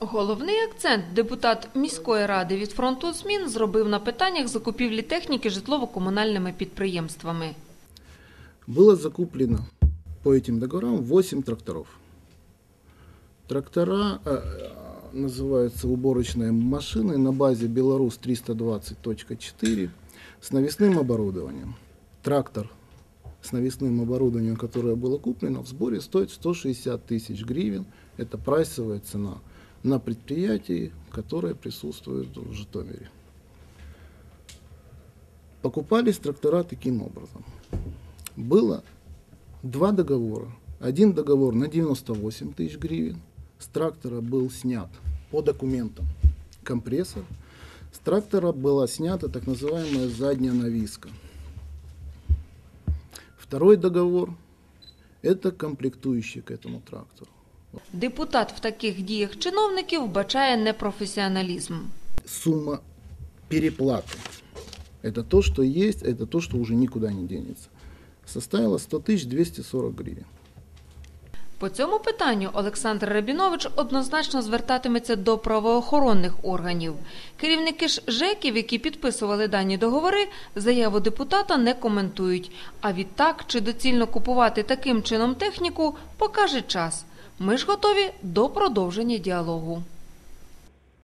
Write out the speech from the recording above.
Головний акцент депутат міської ради від фронту змін зробив на питаннях закупівлі техніки житлово-комунальними підприємствами. Было закуплено по этим договорам 8 тракторов. Трактора э, называются уборочные машины на базе Беларусь 320.4 с навесным оборудованием. Трактор с навесным оборудованием, которое было куплено, в сборе стоит 160 тысяч гривен. Это прайсовая цена на предприятии, которое присутствует в Житомире. Покупались трактора таким образом. Было два договора. Один договор на 98 тысяч гривен. С трактора был снят по документам компрессор. С трактора была снята так называемая задняя нависка. Второй договор – это комплектующие к этому трактору. Депутат в таких діях чиновників вбачає непрофесіоналізм. Сумма переплаты – это то, что есть, это то, что уже никуда не денется. Составила 100 240 гривен. По цьому питанню Олександр Рабінович однозначно звертатиметься до правоохоронних органів. Керівники ж ЖЕКів, які підписували дані договори, заяву депутата не коментують. А відтак, чи доцільно купувати таким чином техніку, покаже час. Ми ж готові до продовження діалогу.